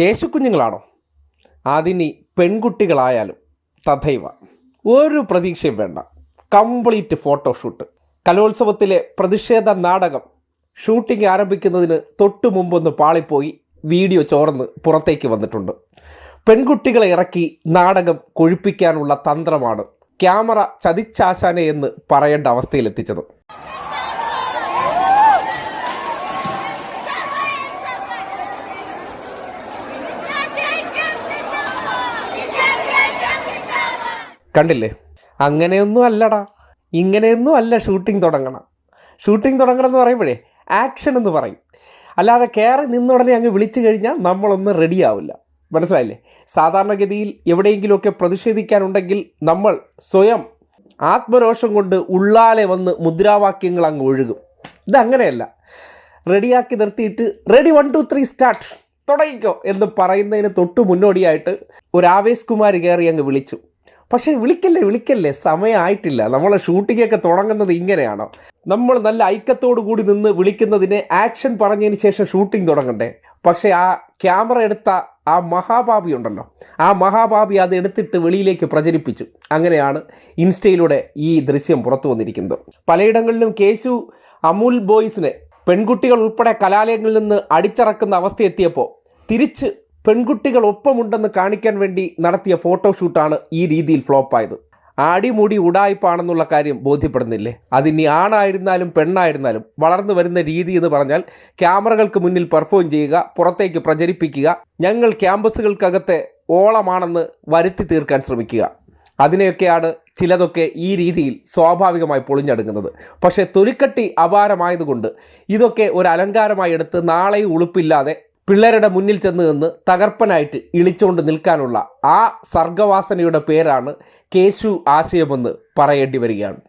കേശുക്കുഞ്ഞുങ്ങളാണോ? അതിനി പെൺകുട്ടികളായാലും തഥൈവ. ഒരു പ്രതീക്ഷയും വേണ്ട. Complete photoshoot. കലോത്സവത്തിലെ പ്രതിഷേധ നാടകം ഷൂട്ടിംഗ് ആരംഭിക്കുന്നതിന് തൊട്ടു മുമ്പൊന്ന് പാളിപ്പോയി വീഡിയോ ചോർന്ന് പുറത്തേക്ക് വന്നിട്ടുണ്ട്. പെൺകുട്ടികളെ ഇറക്കി നാടകം കൊഴുപ്പിക്കാനുള്ള തന്ത്രമാണ് ക്യാമറ ചതിച്ചാശാനെ എന്ന് പറയേണ്ട അവസ്ഥയിലെത്തിച്ചത്. കണ്ടില്ലേ? അങ്ങനെയൊന്നും അല്ലടാ. ഇങ്ങനെയൊന്നും അല്ല ഷൂട്ടിംഗ് തുടങ്ങണം. ഷൂട്ടിംഗ് തുടങ്ങണം എന്ന് പറയുമ്പോഴേ ആക്ഷൻ എന്ന് പറയും. അല്ലാതെ കയറി നിന്നുടനെ അങ്ങ് വിളിച്ചു കഴിഞ്ഞാൽ നമ്മളൊന്നും റെഡിയാവില്ല മനസ്സിലായില്ലേ? സാധാരണഗതിയിൽ എവിടെയെങ്കിലുമൊക്കെ പ്രതിഷേധിക്കാനുണ്ടെങ്കിൽ നമ്മൾ സ്വയം ആത്മരോഷം കൊണ്ട് ഉള്ളാലെ വന്ന് മുദ്രാവാക്യങ്ങൾ അങ്ങ് ഒഴുകും. ഇതങ്ങനെയല്ല. റെഡിയാക്കി നിർത്തിയിട്ട് ready one two three start തുടങ്ങിക്കോ എന്ന് പറയുന്നതിന് തൊട്ട് മുന്നോടിയായിട്ട് ഒരു ആവേശ് കുമാർ കയറി അങ്ങ് വിളിച്ചു. പക്ഷേ വിളിക്കല്ലേ വിളിക്കല്ലേ? സമയമായിട്ടില്ല. നമ്മളെ ഷൂട്ടിങ്ങൊക്കെ തുടങ്ങുന്നത് ഇങ്ങനെയാണോ? നമ്മൾ നല്ല ഐക്യത്തോടു കൂടി നിന്ന് വിളിക്കുന്നതിനെ ആക്ഷൻ പറഞ്ഞതിന് ശേഷം ഷൂട്ടിംഗ് തുടങ്ങണ്ടേ? പക്ഷേ ആ ക്യാമറ എടുത്ത ആ മഹാഭാബി ഉണ്ടല്ലോ. ആ മഹാഭാബി അത് എടുത്തിട്ട് വെളിയിലേക്ക് പ്രചരിപ്പിച്ചു. അങ്ങനെയാണ് ഇൻസ്റ്റയിലൂടെ ഈ ദൃശ്യം പുറത്തു വന്നിരിക്കുന്നത്. പലയിടങ്ങളിലും കേശു അമുൽ ബോയ്സിനെ പെൺകുട്ടികൾ ഉൾപ്പെടെ കലാലയങ്ങളിൽ നിന്ന് അടിച്ചിറക്കുന്ന അവസ്ഥ എത്തിയപ്പോൾ തിരിച്ച് പെൺകുട്ടികൾ ഒപ്പമുണ്ടെന്ന് കാണിക്കാൻ വേണ്ടി നടത്തിയ ഫോട്ടോഷൂട്ടാണ് ഈ രീതിയിൽ ഫ്ലോപ്പായത് ആടിമുടി ഉടായ്പാണെന്നുള്ള കാര്യം ബോധ്യപ്പെടുന്നില്ലേ? അതിനി ആണായിരുന്നാലും പെണ്ണായിരുന്നാലും വളർന്നു വരുന്ന രീതി എന്ന് പറഞ്ഞാൽ ക്യാമറകൾക്ക് മുന്നിൽ പെർഫോം ചെയ്യുക പുറത്തേക്ക് പ്രചരിപ്പിക്കുക ഞങ്ങൾ ക്യാമ്പസുകൾക്കകത്തെ ഓളമാണെന്ന് വരുത്തി തീർക്കാൻ ശ്രമിക്കുക. അതിനെയൊക്കെയാണ് ചിലതൊക്കെ ഈ രീതിയിൽ സ്വാഭാവികമായി പൊളിഞ്ഞടുങ്ങുന്നത്. പക്ഷേ തൊലിക്കട്ടി അപാരമായതുകൊണ്ട് ഇതൊക്കെ ഒരു അലങ്കാരമായി എടുത്ത് നാളെയും ഉളുപ്പില്ലാതെ പിള്ളേരുടെ മുന്നിൽ ചെന്ന് നിന്ന് തകർപ്പനായിട്ട് ഇളിച്ചുകൊണ്ട് നിൽക്കാനുള്ള ആ സർഗവാസനയുടെ പേരാണ് കേശു ആശയമെന്ന് പറയേണ്ടി വരികയാണ്.